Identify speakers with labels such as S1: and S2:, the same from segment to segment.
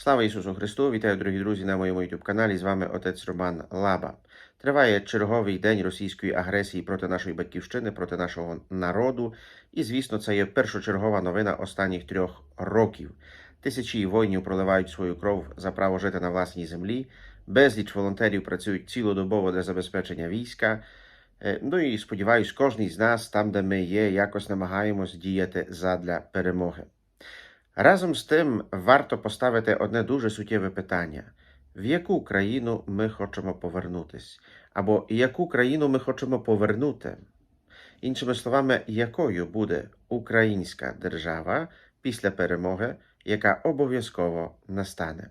S1: Слава Ісусу Христу! Вітаю, дорогі друзі, на моєму youtube каналі. З вами отець Роман Лаба. Триває черговий день російської агресії проти нашої батьківщини, проти нашого народу. І, звісно, це є першочергова новина останніх трьох років. Тисячі воїнів проливають свою кров за право жити на власній землі. Безліч волонтерів працюють цілодобово для забезпечення війська. Е, Ну і сподіваюсь, кожен з нас, там, де ми є, якось намагаємось діяти задля перемоги. Разом з тим варто поставити одне дуже суттєве питання: в яку країну ми хочемо повернутись? Або яку країну ми хочемо повернути? Іншими словами, якою буде українська держава після перемоги, яка обов'язково настане?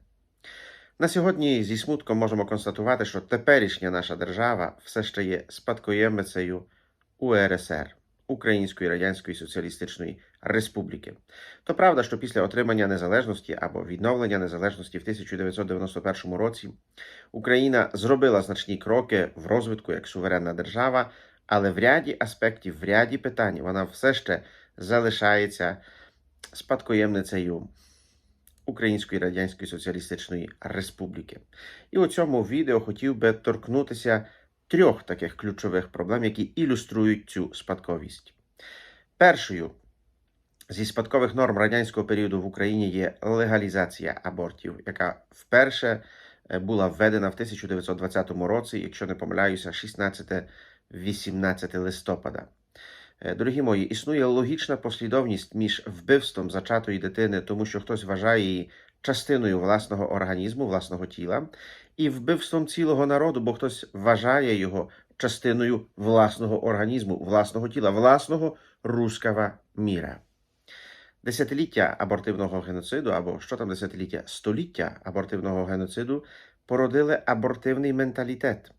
S1: На сьогодні зі смутком можемо констатувати, що теперішня наша держава все ще є спадкоємицею УРСР Української Радянської Соціалістичної Республіки. То правда, що після отримання незалежності або відновлення незалежності в 1991 році Україна зробила значні кроки в розвитку як суверенна держава, але в ряді аспектів, в ряді питань вона все ще залишається спадкоємницею Української Радянської Соціалістичної Республіки. І у цьому відео хотів би торкнутися трьох таких ключових проблем, які ілюструють цю спадковість. Першою зі спадкових норм радянського періоду в Україні є легалізація абортів, яка вперше е, була введена в 1920 році, якщо не помиляюся, 16-18 листопада. Е, Дорогі мої, існує логічна послідовність між вбивством зачатої дитини, тому що хтось вважає її частиною власного організму, власного тіла, і вбивством цілого народу, бо хтось вважає його частиною власного організму, власного тіла, власного руского міра. Десятиліття абортивного геноциду, або що там десятиліття, століття абортивного геноциду породили абортивний менталітет.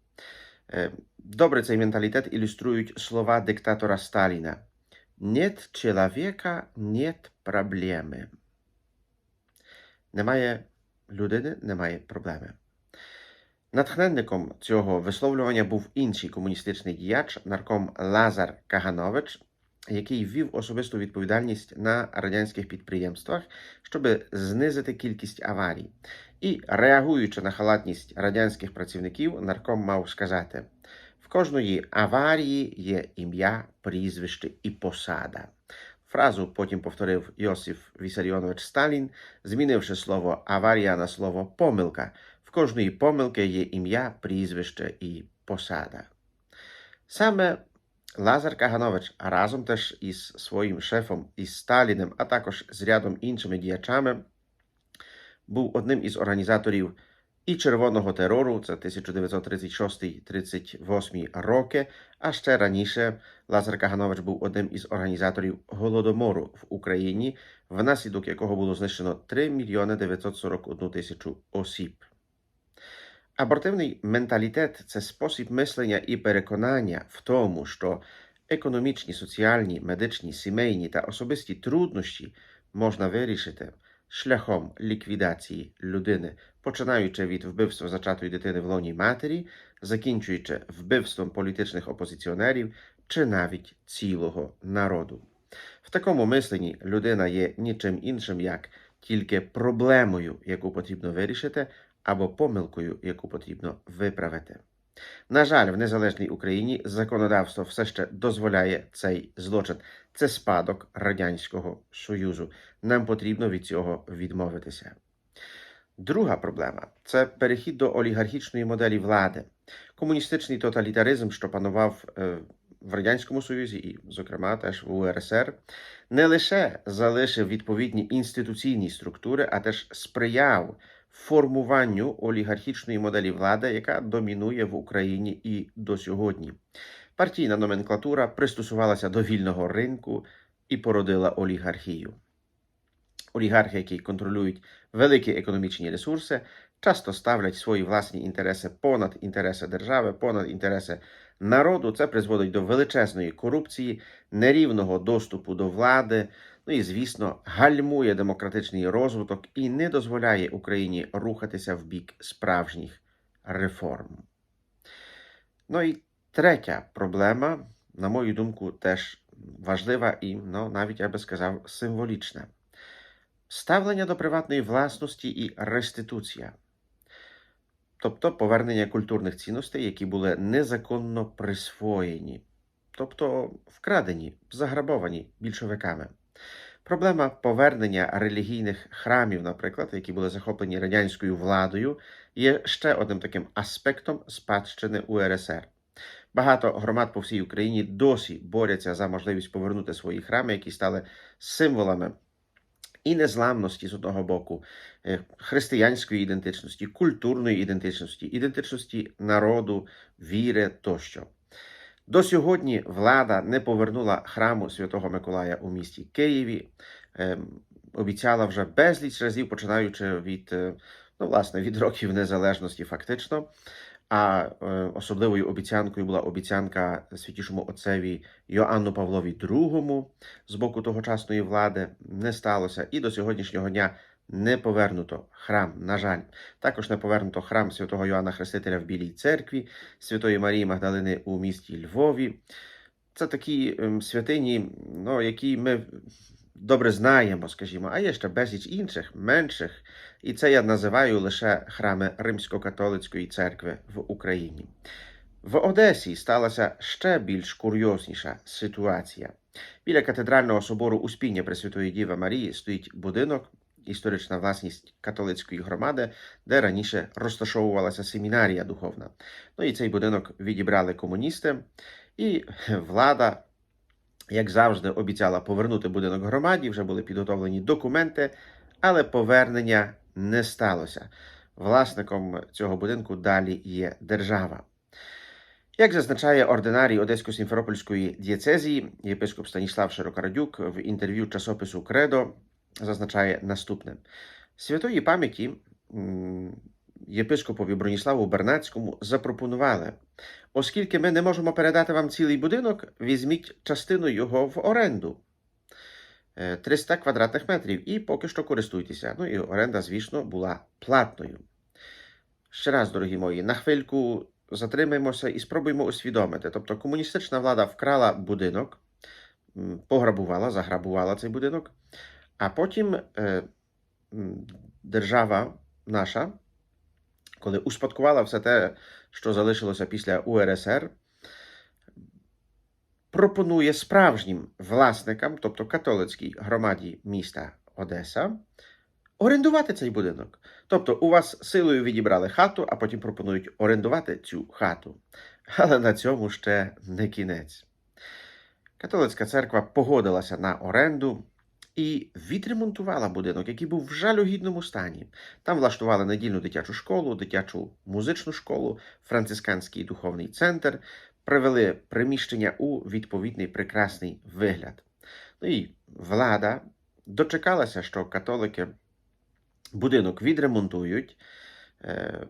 S1: Е, Добре цей менталітет ілюструють слова диктатора Сталіна. Нет чоловіка, нет проблеми. Немає людини, немає проблеми. Натхненником цього висловлювання був інший комуністичний діяч, нарком Лазар Каганович, який ввів особисту відповідальність на радянських підприємствах, щоб знизити кількість аварій. І, реагуючи на халатність радянських працівників, нарком мав сказати: в кожної аварії є ім'я, прізвище і посада. Фразу потім повторив Йосиф Вісаріонович Сталін, змінивши слово аварія на слово помилка. В кожної помилки є ім'я, прізвище і посада. Саме Лазар Каганович разом теж із своїм шефом із Сталіним, а також з рядом іншими діячами, був одним із організаторів і червоного терору, це 1936-38 роки. А ще раніше Лазар Каганович був одним із організаторів голодомору в Україні, внаслідок якого було знищено 3 мільйони 941 тисячу осіб. Абортивний менталітет це спосіб мислення і переконання в тому, що економічні, соціальні, медичні, сімейні та особисті труднощі можна вирішити шляхом ліквідації людини, починаючи від вбивства зачатої дитини в лоні матері, закінчуючи вбивством політичних опозиціонерів чи навіть цілого народу. В такому мисленні людина є нічим іншим, як тільки проблемою, яку потрібно вирішити, або помилкою, яку потрібно виправити. На жаль, в незалежній Україні законодавство все ще дозволяє цей злочин. Це спадок Радянського Союзу. Нам потрібно від цього відмовитися. Друга проблема це перехід до олігархічної моделі влади. Комуністичний тоталітаризм, що панував е, в Радянському Союзі і, зокрема, теж в УРСР, не лише залишив відповідні інституційні структури, а теж сприяв формуванню олігархічної моделі влади, яка домінує в Україні і до сьогодні. Партійна номенклатура пристосувалася до вільного ринку і породила олігархію. Олігархи, які контролюють великі економічні ресурси, часто ставлять свої власні інтереси понад інтереси держави, понад інтереси народу. Це призводить до величезної корупції, нерівного доступу до влади. Ну і, звісно, гальмує демократичний розвиток і не дозволяє Україні рухатися в бік справжніх реформ. Ну і третя проблема, на мою думку, теж важлива і, ну, навіть я би сказав, символічна. ставлення до приватної власності і реституція, тобто повернення культурних цінностей, які були незаконно присвоєні, тобто вкрадені, заграбовані більшовиками. Проблема повернення релігійних храмів, наприклад, які були захоплені радянською владою, є ще одним таким аспектом спадщини УРСР. Багато громад по всій Україні досі борються за можливість повернути свої храми, які стали символами і незламності з одного боку, е, християнської ідентичності, культурної ідентичності, ідентичності народу, віри тощо. До сьогодні влада не повернула храму Святого Миколая у місті Києві. Ем, Обіцяла вже безліч разів, починаючи від, е, ну, власне, від років незалежності, фактично. А е, особливою обіцянкою була обіцянка святішому отцеві Йоанну Павлові II з боку тогочасної влади. Не сталося і до сьогоднішнього дня не повернуто храм. На жаль, також не повернуто храм святого Йоанна Хрестителя в Білій церкві, Святої Марії Магдалини у місті Львові. Це такі ем, святині, ну, які ми добре знаємо, скажімо, а є ще безліч інших, менших. І це я називаю лише храми Римсько-католицької церкви в Україні. В Одесі сталася ще більш курйозніша ситуація. Біля катедрального собору Успіння Пресвятої Діви Марії стоїть будинок, історична власність католицької громади, де раніше розташовувалася семінарія духовна. Ну і цей будинок відібрали комуністи, і влада, як завжди, обіцяла повернути будинок громаді. Вже були підготовлені документи, але повернення не сталося. Власником цього будинку далі є держава. Як зазначає ординарій Одесько-Сімферопольської дієцезії, єпископ Станіслав Широкорадюк в інтерв'ю часопису Кредо зазначає наступне: святої пам'яті єпископові Броніславу Бернацькому запропонували, оскільки ми не можемо передати вам цілий будинок, візьміть частину його в оренду. Е, 300 квадратних метрів і поки що користуйтеся. Ну і оренда, звісно, була платною. Ще раз, дорогі мої, на хвильку затримаємося і спробуємо усвідомити. Тобто комуністична влада вкрала будинок, пограбувала, заграбувала цей будинок, а потім е, держава наша, коли успадкувала все те, що залишилося після УРСР, пропонує справжнім власникам, тобто католицькій громаді міста Одеса, орендувати цей будинок. Тобто у вас силою відібрали хату, а потім пропонують орендувати цю хату. Але на цьому ще не кінець. Католицька церква погодилася на оренду і відремонтувала будинок, який був в жалюгідному стані. Там влаштували недільну дитячу школу, дитячу музичну школу, францисканський духовний центр, привели приміщення у відповідний прекрасний вигляд. Ну і влада дочекалася, що католики будинок відремонтують, е,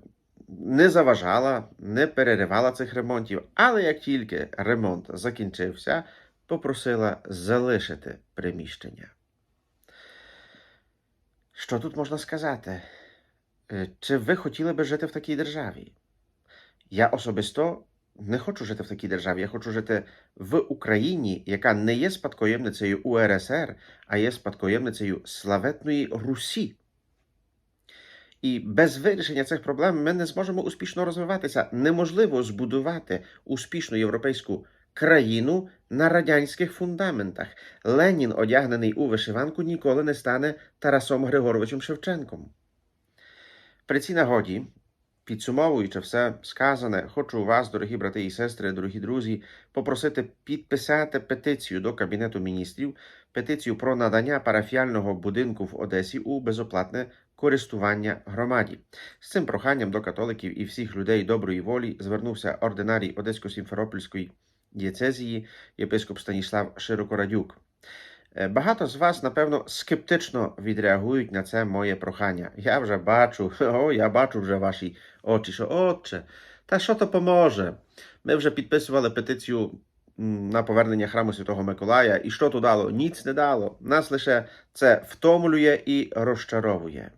S1: не заважала, не переривала цих ремонтів, але як тільки ремонт закінчився, попросила залишити приміщення. Що тут можна сказати? Е, Чи ви хотіли би жити в такій державі? Я особисто не хочу жити в такій державі. Я хочу жити в Україні, яка не є спадкоємницею УРСР, а є спадкоємницею славетної Русі. І без вирішення цих проблем ми не зможемо успішно розвиватися. Неможливо збудувати успішну європейську країну на радянських фундаментах. Ленін, одягнений у вишиванку, ніколи не стане Тарасом Григоровичем Шевченком. При цій нагоді, підсумовуючи все сказане, хочу вас, дорогі брати і сестри, дорогі друзі, попросити підписати петицію до Кабінету міністрів, петицію про надання парафіального будинку в Одесі у безоплатне користування громаді. З цим проханням до католиків і всіх людей доброї волі звернувся ординарій Одесько-Сімферопольської дієцезії єпископ Станіслав Широкорадюк. Е, Багато з вас, напевно, скептично відреагують на це моє прохання. Я вже бачу, о, я бачу вже ваші очі, що отче, та що то поможе? Ми вже підписували петицію на повернення храму Святого Миколая, і що то дало? Ніц не дало. Нас лише це втомлює і розчаровує.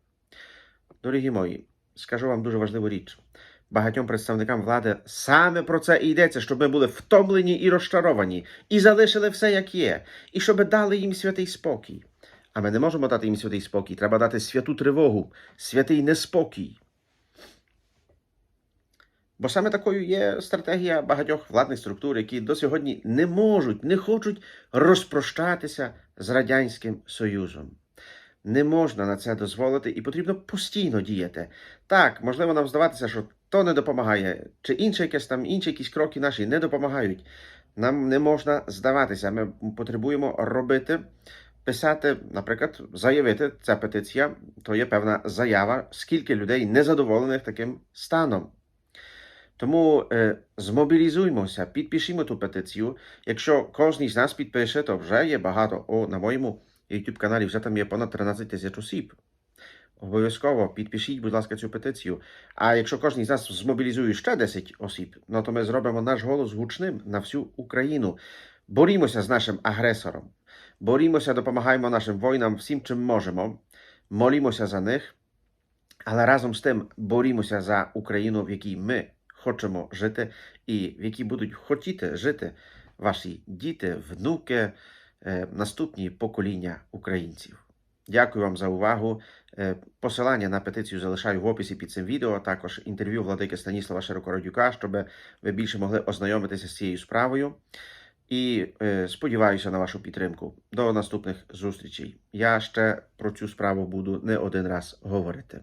S1: Дорогі мої, скажу вам дуже важливу річ. Багатьом представникам влади саме про це і йдеться, щоб ми були втомлені і розчаровані, і залишили все як є, і щоб дали їм святий спокій. А ми не можемо дати їм святий спокій. Треба дати святу тривогу, святий неспокій. Бо саме такою є стратегія багатьох владних структур, які до сьогодні не можуть, не хочуть розпрощатися з Радянським Союзом. Не можна на це дозволити і потрібно постійно діяти. Так, можливо, нам здаватися, що то не допомагає, чи інше якесь там інші якісь кроки наші не допомагають. Нам не можна здаватися. Ми потребуємо робити, писати, наприклад, заявити, ця петиція, то є певна заява, скільки людей незадоволених таким станом. Тому е, змобілізуймося, підпишімо ту петицію. Якщо кожен з нас підпише, то вже є багато. О, на моєму YouTube каналі вже там є понад 13 тисяч осіб. Обов'язково підпишіть, будь ласка, цю петицію. А якщо кожен з нас змобілізує ще 10 осіб, ну то ми зробимо наш голос гучним на всю Україну. Борімося з нашим агресором. Борімося, допомагаємо нашим воїнам всім, чим можемо. Молімося за них. Але разом з тим борімося за Україну, в якій ми хочемо жити, і в якій будуть хотіти жити ваші діти, внуки, наступні покоління українців. Дякую вам за увагу. Е, Посилання на петицію залишаю в описі під цим відео, також інтерв'ю владики Станіслава Широкородюка, щоб ви більше могли ознайомитися з цією справою. І е, сподіваюся на вашу підтримку. До наступних зустрічей. Я ще про цю справу буду не один раз говорити.